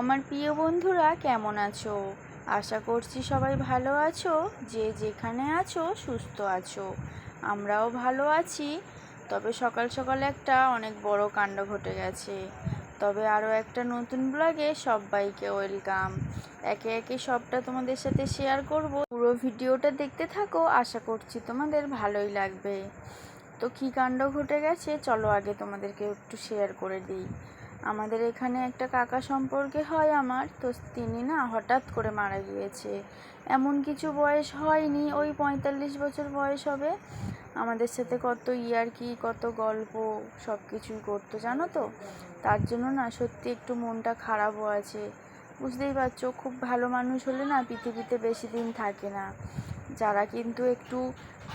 আমার প্রিয় বন্ধুরা, কেমন আছো? আশা করছি সবাই ভালো আছো, যে যেখানে আছো সুস্থ আছো। আমরাও ভালো আছি। তবে সকাল সকাল একটা অনেক বড় কাণ্ড ঘটে গেছে। তবে আরও একটা নতুন ব্লগে সবাইকে ওয়েলকাম। একে একে সবটা তোমাদের সাথে শেয়ার করব। পুরো ভিডিওটা দেখতে থাকো, আশা করছি তোমাদের ভালোই লাগবে। তো কী কাণ্ড ঘটে গেছে, চলো আগে তোমাদেরকে একটু শেয়ার করে দিই। আমাদের এখানে একটা কাকা সম্পর্কে হয় আমার, তো তিনি না হঠাৎ করে মারা গিয়েছে। এমন কিছু বয়স হয়নি, ওই পঁয়তাল্লিশ বছর বয়স হবে। আমাদের সাথে কত ইয়ার্কি কত গল্প সব কিছুই করতো, জানো তো? তার জন্য না সত্যি একটু মনটা খারাপও আছে। বুঝতেই পারছ, খুব ভালো মানুষ হলে না পৃথিবীতে বেশি দিন থাকে না। যারা কিন্তু একটু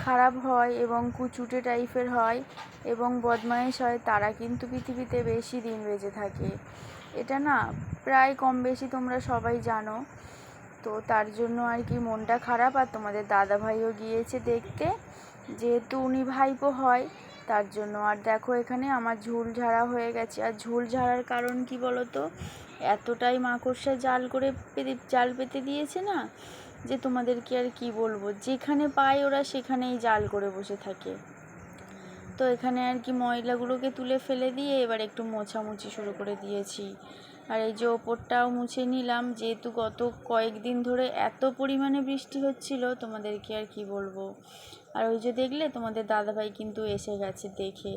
খারাপ হয় এবং কুচুটে টাইপের হয় এবং বদমাইশ হয়, তারা কিন্তু পৃথিবীতে বেশি দিন বেঁচে থাকে। এটা না প্রায় কম বেশি তোমরা সবাই জানো। তো তার জন্য আর কি মনটা খারাপ। আর তোমাদের দাদা ভাইও গিয়েছে দেখতে। যেহেতু উনি ভাইপো হয়, তার জন্য। আর দেখো এখানে আমার ঝুল ঝাড়া হয়ে গেছে। আর ঝুল ঝাড়ার কারণ কি বলো তো এতটাই মাকড়সা জাল করে পেতে, জাল পেতে দিয়েছে না? যে তোমাদেরকে আর কি বলব, যেখানে পায় ওরা সেখানেই জাল করে বসে থাকে। তো এখানে আর কি ময়লাগুলোকে তুলে ফেলে দিয়ে এবার একটু মোছামুছি শুরু করে দিয়েছি। আর এই যে ওপরটাও মুছে নিলাম, যেহেতু গত কয়েকদিন ধরে এত পরিমাণে বৃষ্টি হচ্ছিল, তোমাদেরকে আর কি বলব। আর ওই যে দেখলে, তোমাদের দাদাভাই কিন্তু এসে গেছে দেখে।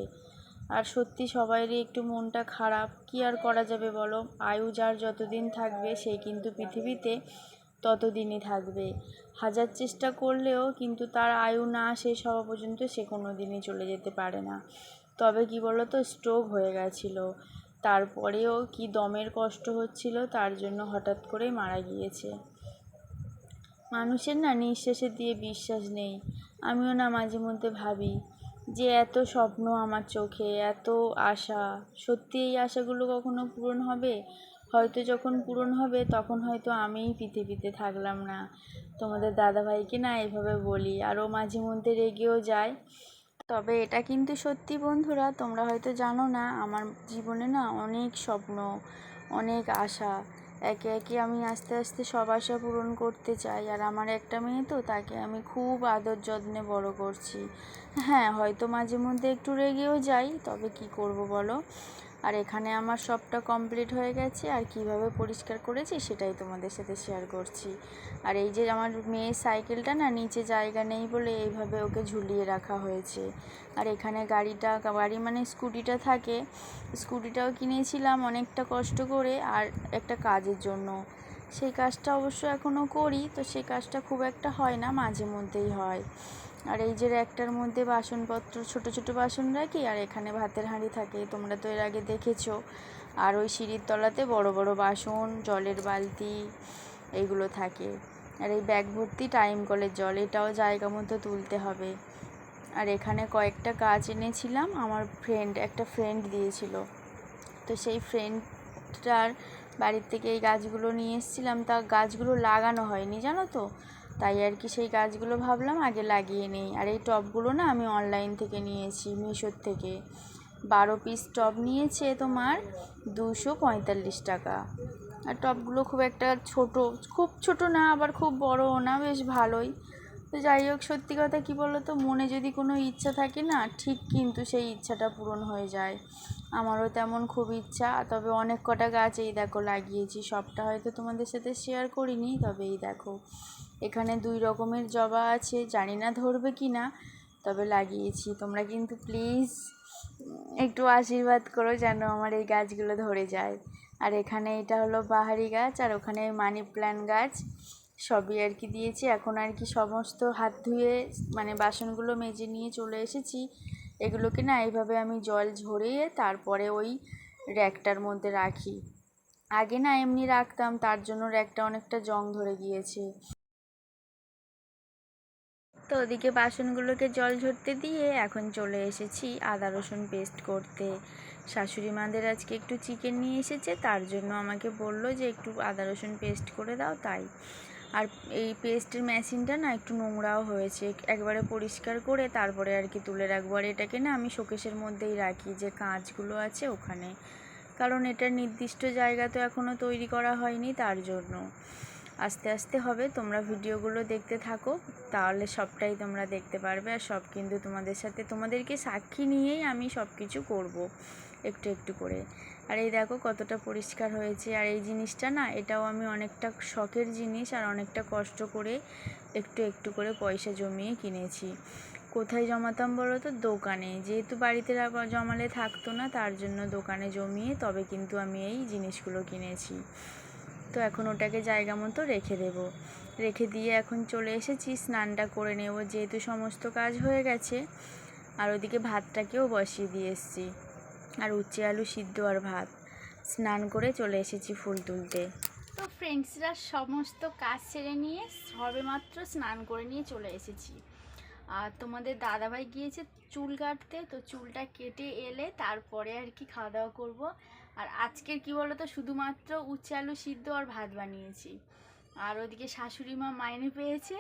আর সত্যি সবাইরই একটু মনটা খারাপ, কি আর করা যাবে বলো? আয়ু যার যতদিন থাকবে সেই কিন্তু পৃথিবীতে ততদিনই থাকবে। হাজার চেষ্টা করলেও কিন্তু তার আয়ু না শেষ হওয়া পর্যন্ত সে কোনো দিনই চলে যেতে পারে না। তবে কি বলো তো স্ট্রোক হয়ে গেছিল। তারপরেও কি দমের কষ্ট হচ্ছিল, তার জন্য হঠাৎ করেই মারা গিয়েছে। মানুষের না নিঃশ্বাসের দিয়ে বিশ্বাস নেই। আমিও না মাঝে মধ্যে ভাবি যে এত স্বপ্ন আমার চোখে, এত আশা, সত্যি এই আশাগুলো কখনো পূরণ হবে? হয়তো যখন পূরণ হবে, তখন হয়তো আমিই পৃথিবীতে থাকলাম না। তোমাদের দাদাভাইকে না এইভাবে বলি, আরও মাঝে মধ্যে রেগেও যায়। তবে এটা কিন্তু সত্যি বন্ধুরা, তোমরা হয়তো জানো না, আমার জীবনে না অনেক স্বপ্ন, অনেক আশা। একে একে আমি আস্তে আস্তে সব আশা পূরণ করতে চাই। আর আমার একটা মেয়ে তো, তাকে আমি খুব আদর যত্নে বড় করছি। হ্যাঁ হয়তো মাঝে মধ্যে একটু রেগেও যাই, তবে কি করব বলো? আর এখানে আমার সবটা কমপ্লিট হয়ে গেছে, আর কীভাবে পরিষ্কার করেছি সেটাই তোমাদের সাথে শেয়ার করছি। আর এই যে আমার মেয়ের সাইকেলটা না নিচে জায়গা নেই বলে এইভাবে ওকে ঝুলিয়ে রাখা হয়েছে। আর এখানে গাড়িটা, গাড়ি মানে স্কুটিটা থাকে, স্কুটিটাও কিনেছিলাম অনেকটা কষ্ট করে আর একটা কাজের জন্য। সেই কাজটা অবশ্য এখনও করি, তো সেই কাজটা খুব একটা হয় না, মাঝে মধ্যেই হয়। আর এই যে একটার মধ্যে বাসনপত্র, ছোট ছোট বাসন রাখি, আর এখানে ভাতের হাঁড়ি থাকে, তোমরা তো এর আগে দেখেছ। আর ওই সিঁড়ির তলাতে বড় বড় বাসন, জলের বালতি এইগুলো থাকে। আর এই ব্যাগ ভর্তি টাইম কলের জল, এটাও জায়গা মতো তুলতে হবে। আর এখানে কয়েকটা গাছ এনেছিলাম, আমার ফ্রেন্ড একটা ফ্রেন্ড দিয়েছিল। তো সেই ফ্রেন্ডটার বাড়ির থেকে এই গাছগুলো নিয়ে এসেছিলাম, তা গাছগুলো লাগানো হয়নি, জানো তো? তাই আর কি সেই গাছগুলো ভাবলাম, আগে লাগিয়ে নেই। আর এই টবগুলো না আমি অনলাইন থেকে নিয়েছি, মিশোর থেকে। বারো পিস টব নিয়েছে তোমার দুশো পঁয়তাল্লিশ টাকা। আর টবগুলো খুব একটা ছোট, খুব ছোট না, আবার খুব বড়ও না, বেশ ভালোই। তো যাই হোক, সত্যি কথা কী বলো তো মনে যদি কোনো ইচ্ছা থাকে না, ঠিক কিন্তু সেই ইচ্ছাটা পূরণ হয়ে যায়। আমারও তেমন খুব ইচ্ছা, তবে অনেক কটা গাছ এই দেখো লাগিয়েছি, সবটা হয়তো তোমাদের সাথে শেয়ার করিনি, তবে এই দেখো, এখানে দুই রকমের জবা আছে, জানি না ধরবে কি না তবে লাগিয়েছি, তোমরা কিন্তু প্লিজ একটু আশীর্বাদ করো যেন আমার এই গাছগুলো ধরে যায়। আর এখানে এটা হলো বাহারি গাছ, আর ওখানে মানি প্ল্যান্ট গাছ, সবই আর কি দিয়েছি, এখন আর কি সমস্ত হাত ধুয়ে মানে বাসনগুলো মেজে নিয়ে চলে এসেছি। এগুলোকে না এইভাবে আমি জল ঝরিয়ে তারপরে ওই র্যাকটার মধ্যে রাখি। আগে না এমনি রাখতাম, তার জন্য র্যাকটা অনেকটা জং ধরে গিয়েছে। তো ওদিকে বাসনগুলোকে জল ঝরতে দিয়ে এখন চলে এসেছি আদা রসুন পেস্ট করতে। শাশুড়ি মাদের আজকে একটু চিকেন নিয়ে এসেছে, তার জন্য আমাকে বলল যে একটু আদা রসুন পেস্ট করে দাও তাই। আর এই পেস্টের মেশিনটা না একটু নোংরাও হয়েছে, একবারে পরিষ্কার করে তারপরে আর কি তুলে রাখব। আর এটাকে না আমি শোকেশের মধ্যেই রাখি, যে কাঁচগুলো আছে ওখানে। কারণ এটার নির্দিষ্ট জায়গা তো এখনও তৈরি করা হয়নি, তার জন্য। আস্তে আস্তে হবে, তোমরা ভিডিওগুলো দেখতে থাকো, তাহলে সবটাই তোমরা দেখতে পারবে আর সব কিন্তু তোমাদের সাথে, তোমাদেরকে সাক্ষী নিয়েই আমি সব কিছু করব, একটু একটু করে। আর এই দেখো কতটা পরিষ্কার হয়েছে। আর এই জিনিসটা না, এটাও আমি অনেকটা শখের জিনিস আর অনেকটা কষ্ট করে একটু একটু করে পয়সা জমিয়ে কিনেছি। কোথায় জমাতাম বলো তো? দোকানে। যেহেতু বাড়িতে জমালে থাকতো না, তার জন্য দোকানে জমিয়ে তবে কিন্তু আমি এই জিনিসগুলো কিনেছি। তো এখন ওটাকে জায়গা মতো রেখে দেব। রেখে দিয়ে এখন চলে এসেছি, স্নানটা করে নেব। যেহেতু সমস্ত কাজ হয়ে গেছে, আর ওদিকে ভাতটাকেও বসিয়ে দিয়ে এসেছি। আর উচ্ছে আলু সিদ্ধ আর ভাত। স্নান করে চলে এসেছি ফুল তুলতে। তো ফ্রেন্ডসরা সমস্ত কাজ সেরে নিয়ে সবেমাত্র স্নান করে নিয়ে চলে এসেছি। আর তোমাদের দাদাভাই গিয়েছে চুল কাটতে, তো চুলটা কেটে এলে তারপরে আর কি খাওয়া দাওয়া করব। আর আজকের কি বলো তো শুধুমাত্র উচ্ছে আলু সিদ্ধ আর ভাত বানিয়েছি। আর ওদিকে শাশুড়ি মা মাইনে পেয়েছে,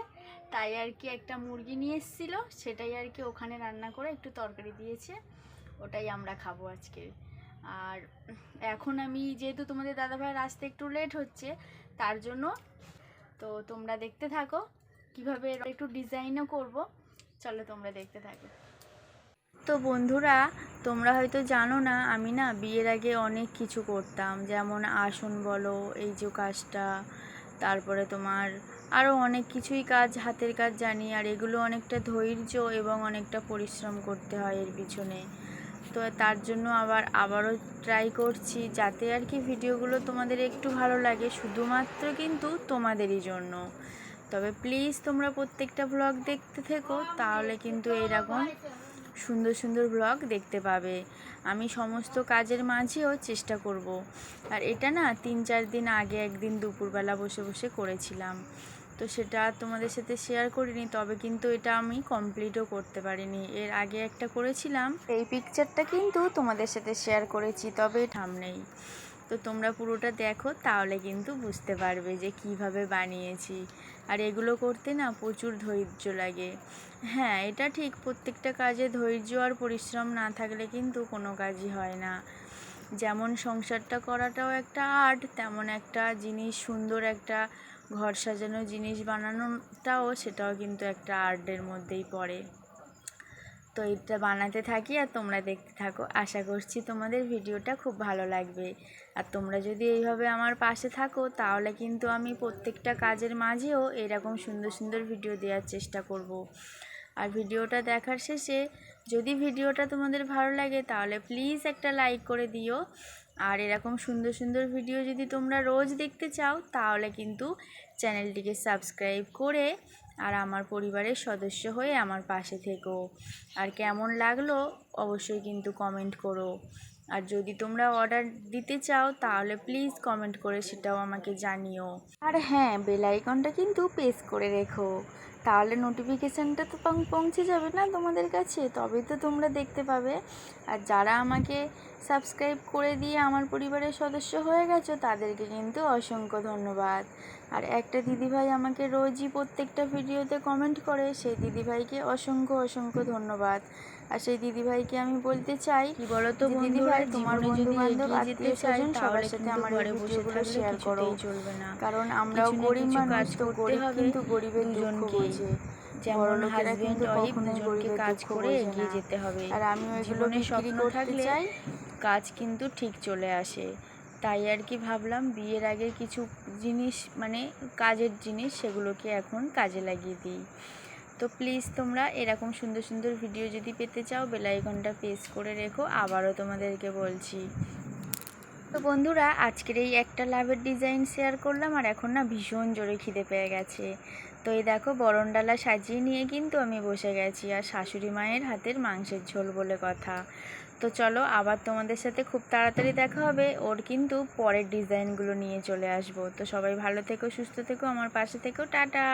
তাই আর কি একটা মুরগি নিয়ে এসেছিল, সেটাই আর কি ওখানে রান্না করে একটু তরকারি দিয়েছে। ওটাই আমরা খাব আজকে। আর এখন আমি যেহেতু তোমাদের দাদাভাইয়ের আসতে একটু লেট হচ্ছে, তার জন্য তো তোমরা দেখতে থাকো কীভাবে একটু ডিজাইনও করব। চলো তোমরা দেখতে থাকো। তো বন্ধুরা, তোমরা হয়তো জানো না, আমি না বিয়ের আগে অনেক কিছু করতাম। যেমন আসন বলো, এই যে কাজটা, তারপরে তোমার আরও অনেক কিছুই কাজ, হাতের কাজ জানি, আর এগুলো অনেকটা ধৈর্য এবং অনেকটা পরিশ্রম করতে হয় এর পিছনে। তো তার জন্য আবার, আবারও ট্রাই করছি যাতে আর কি ভিডিওগুলো তোমাদের একটু ভালো লাগে, শুধুমাত্র কিন্তু তোমাদেরই জন্য। তবে প্লিজ তোমরা প্রত্যেকটা ব্লগ দেখতে থেকো, তাহলে কিন্তু এরকম সুন্দর সুন্দর ব্লগ দেখতে পাবে। আমি সমস্ত কাজের মাঝেও চেষ্টা করব। আর এটা না তিন চার দিন আগে একদিন দুপুরবেলা বসে বসে করেছিলাম। তো সেটা তোমাদের সাথে শেয়ার করিনি, তবে কিন্তু এটা আমি কমপ্লিটও করতে পারিনি। এর আগে একটা করেছিলাম, এই পিকচারটা কিন্তু তোমাদের সাথে শেয়ার করেছি, তবে ঠাম নেই। তো তোমরা পুরোটা দেখো, তাহলে কিন্তু বুঝতে পারবে যে কীভাবে বানিয়েছি। আর এগুলো করতে না প্রচুর ধৈর্য লাগে। হ্যাঁ এটা ঠিক, প্রত্যেকটা কাজে ধৈর্য আর পরিশ্রম না থাকলে কিন্তু কোনো কাজই হয় না। যেমন সংসারটা করাটাও একটা আর্ট তেমন একটা জিনিস সুন্দর একটা ঘর সাজানো জিনিস বানানোটাও, সেটাও কিন্তু একটা আর্টের মধ্যেই পড়ে। তো এটা বানাতে থাকি আর তোমরা দেখতে থাকো। আশা করছি তোমাদের ভিডিওটা খুব ভালো লাগবে। আর তোমরা যদি এইভাবে আমার পাশে থাকো, তাহলে কিন্তু আমি প্রত্যেকটা কাজের মাঝেও এরকম সুন্দর সুন্দর ভিডিও দেওয়ার চেষ্টা করব। আর ভিডিওটা দেখার শেষে যদি ভিডিওটা তোমাদের ভালো লাগে, তাহলে প্লিজ একটা লাইক করে দিও। আর এরকম সুন্দর সুন্দর ভিডিও যদি তোমরা রোজ দেখতে চাও, তাহলে কিন্তু চ্যানেলটিকে সাবস্ক্রাইব করে আর আমার পরিবারের সদস্য হয়ে আমার পাশে থেকো। আর কেমন লাগল অবশ্যই কিন্তু কমেন্ট করো। আর যদি তোমরা অর্ডার দিতে চাও, তাহলে প্লিজ কমেন্ট করে সেটাও আমাকে জানিও। আর হ্যাঁ বেল আইকনটা কিন্তু প্রেস করে রেখো। তাহলে নোটিফিকেশানটা তো পৌঁছে যাবে না তোমাদের কাছে? তবেই তো তোমরা দেখতে পাবে। আর যারা আমাকে সাবস্ক্রাইব করে দিয়ে আমার পরিবারের সদস্য হয়ে গেছো, তাদেরকে কিন্তু অসংখ্য ধন্যবাদ। আর একটা দিদিভাই আমাকে রোজই প্রত্যেকটা ভিডিওতে কমেন্ট করে, সেই দিদিভাইকে অসংখ্য অসংখ্য ধন্যবাদ। আর সেই দিদিভাইকে আমি বলতে চাই কি বলো তো দিদিভাই তোমার বন্ধু বান্ধব আত্মীয় স্বজন সবার সাথে আমার এই ভিডিওগুলো শেয়ার করো। চলবে না। কারণ আমরাও গরিব মানুষ তো গরিব কিন্তু গরিবের দুঃখ। বোঝে। যেমন হাজবেন্ড ওয়াইফ দুজনকে কাজ করে এগিয়ে যেতে হবে। আর এগুলো জীবনে স্বপ্ন থাকলে চাই। কাজ কিন্তু ঠিক চলে আসে। তাই আর কি ভাবলাম বিয়ের আগে কিছু জিনিস মানে কাজের জিনিস সেগুলোকে এখন কাজে লাগিয়ে দিই। তো প্লিজ তোমরা এরকম সুন্দর সুন্দর ভিডিও যদি পেতে চাও বেলাইকনটা প্রেস করে রেখো, আবারও তোমাদেরকে বলছি। তো বন্ধুরা, আজকের এই একটা লাভের ডিজাইন শেয়ার করলাম, আর এখন না ভীষণ জোরে খিদে পেয়ে গেছে। তো এই দেখো বরণডালা সাজিয়ে নিয়ে কিন্তু আমি বসে গেছি, আর শাশুড়ি মায়ের হাতের মাংসের ঝোল বলে কথা। তো চলো, আবার তোমাদের সাথে খুব তাড়াতাড়ি দেখা হবে, ওর কিন্তু পরের ডিজাইনগুলো নিয়ে চলে আসব। তো সবাই ভালো থেকো, সুস্থ থেকো, আমার পাশে থেকো, টাটা!